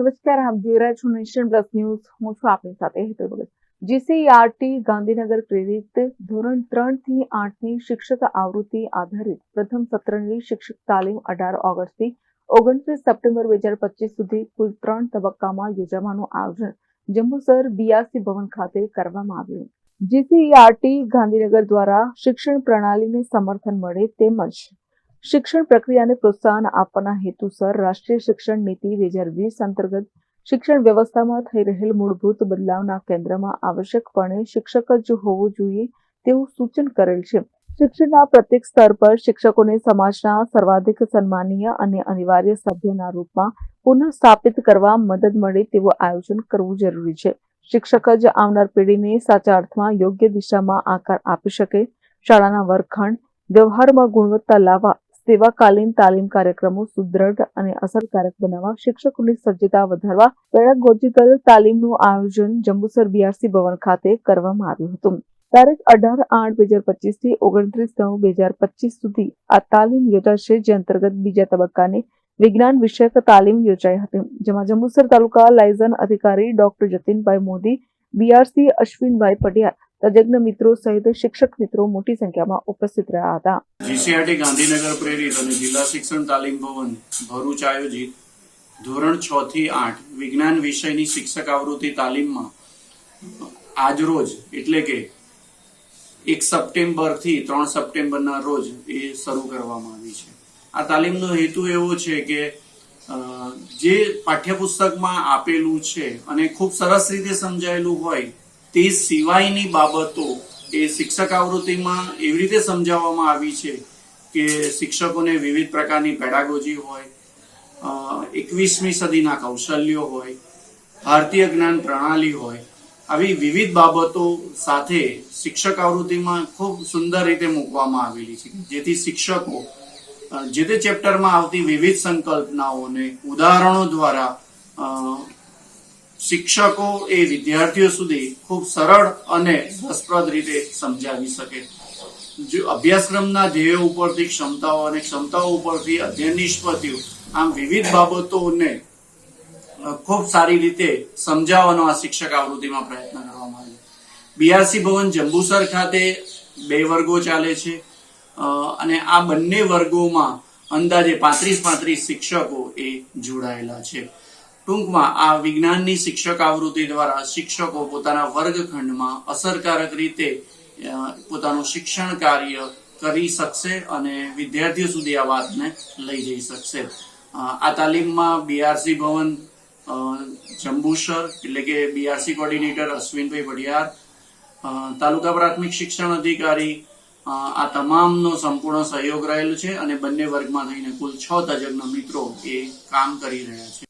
નમસ્કાર, આપ જોઈ રહ્યા છો નેશન પ્લસ ન્યૂઝ. હું છું આપની સાથે હેતલ ભગત. જીસીઆરટી ગાંધીનગર પ્રેરિત ધોરણ ત્રણથી આઠની શિક્ષક આવૃત્તિ આધારિત પ્રથમ સત્રની શિક્ષક તાલીમ અઢાર ઓગસ્ટથી ઓગણત્રીસ સપ્ટેમ્બર બે હજાર પચીસ સુધી કુલ ત્રણ તબક્કામાં યોજવાનું આયોજન જંબુસર બીઆરસી ભવન ખાતે કરવામાં આવ્યું. જીસીઆરટી ગાંધીનગર દ્વારા શિક્ષણ પ્રણાલીને સમર્થન મળે તેમજ શિક્ષણ પ્રક્રિયાને પ્રોત્સાહન આપવાના હેતુસર રાષ્ટ્રીય શિક્ષણ નીતિ બે હજાર વીસ અંતર્ગત શિક્ષણ વ્યવસ્થામાં થઈ રહેલ મૂળભૂત બદલાવના કેન્દ્રમાં આવશ્યકપણે શિક્ષક જ હોવું જોઈએ તેવું સૂચન કરેલ છે. શિક્ષણના પ્રત્યેક સ્તર પર શિક્ષકોને સમાજના સર્વાધિક સન્માનીય અને અનિવાર્ય સભ્યના રૂપમાં પુનઃ સ્થાપિત કરવા મદદ મળે તેવું આયોજન કરવું જરૂરી છે. શિક્ષક જ આવનાર પેઢીને સાચા અર્થમાં યોગ્ય દિશામાં આકાર આપી શકે. શાળાના વર્ગખંડ વ્યવહારમાં ગુણવત્તા લાવવા સેવાકાલીન તાલીમ કાર્યક્રમો સુદ્રઢ અને અસરકારક બનાવવા, શિક્ષકોની સજ્જતા વધારવા, પેડાગોજિકલ તાલીમનું આયોજન જંબુસર બીઆરસી ભવન ખાતે કરવામાં આવ્યું હતું. તારીખ અઢાર આઠ બે હજાર પચીસથી ઓગણત્રીસ નવ બે હજાર પચીસ સુધી આ તાલીમ યોજાશે, જે અંતર્ગત બીજા તબક્કાની વિજ્ઞાન વિષયક તાલીમ યોજાઈ હતી. જેમાં જંબુસર તાલુકા લાયઝન અધિકારી ડોક્ટર જતીનભાઈ મોદી બીઆરસી અશ્વિનભાઈ પટિયાર તજજ્ઞ મિત્રો સહિત શિક્ષક મિત્રો મોટી સંખ્યામાં ઉપસ્થિત રહ્યા હતા. જીસીઆરટી ગાંધીનગર પ્રેરિત અને જિલ્લા શિક્ષણ તાલીમ ભવન ભરૂચ આયોજિત ધોરણ છ થી આઠ વિજ્ઞાન વિષયની શિક્ષક આવૃત્તિ તાલીમમાં આજરોજ, એટલે કે એક સપ્ટેમ્બરથી ત્રણ સપ્ટેમ્બરના રોજ એ શરૂ કરવામાં આવી છે. આ તાલીમનો હેતુ એવો છે કે જે પાઠ્યપુસ્તકમાં આપેલું છે અને ખૂબ સરસ રીતે સમજાયેલું હોય તે સિવાયની બાબતો એ શિક્ષક આવૃત્તિમાં એવી રીતે સમજાવવામાં આવી છે કે શિક્ષકોને વિવિધ પ્રકારની પેડાગોજી હોય એકવીસમી સદીના કૌશલ્યો હોય, ભારતીય જ્ઞાન પ્રણાલી હોય, આવી વિવિધ બાબતો સાથે શિક્ષક આવૃત્તિમાં ખૂબ સુંદર રીતે મૂકવામાં આવેલી છે. જેથી શિક્ષકો જે તે ચેપ્ટરમાં આવતી વિવિધ સંકલ્પનાઓને, ઉદાહરણો દ્વારા શિક્ષકો એ વિદ્યાર્થીઓ સુધી ખૂબ સરળ અને રસપ્રદ રીતે સમજાવી શકે. જો અભ્યાસક્રમના ધ્યેયો ઉપરથી ક્ષમતાઓ અને ક્ષમતાઓ ઉપરથી અધ્યયન નિષ્પત્તિઓ, આમ વિવિધ બાબતોને ખૂબ સારી રીતે સમજાવવાનો આ શિક્ષક આવૃત્તિમાં પ્રયત્ન કરવામાં આવ્યો. બીઆરસી ભવન જંબુસર ખાતે બે વર્ગો ચાલે છે. અને આ બંને વર્ગોમાં અંદાજે પાંત્રીસ પાંત્રીસ શિક્ષકો એ જોડાયેલા છે. ટૂંકમાં આ વિજ્ઞાનની શિક્ષક આવૃત્તિ દ્વારા શિક્ષકો પોતાના વર્ગખંડમાં અસરકારક રીતે પોતાનું શિક્ષણ કાર્ય કરી શકશે અને વિદ્યાર્થીઓ સુધી આ વાતને લઈ જઈ શકશે. આ તાલીમમાં બીઆરસી ભવન જંબુસર એટલે કે બીઆરસી કોર્ડિનેટર અશ્વિનભાઈ પડિયાર તાલુકા પ્રાથમિક શિક્ષણ અધિકારી આ તમામનો સંપૂર્ણ સહયોગ રહેલો છે અને બંને વર્ગમાં થઈને કુલ છ તજજ્ઞ મિત્રો એ કામ કરી રહ્યા છે.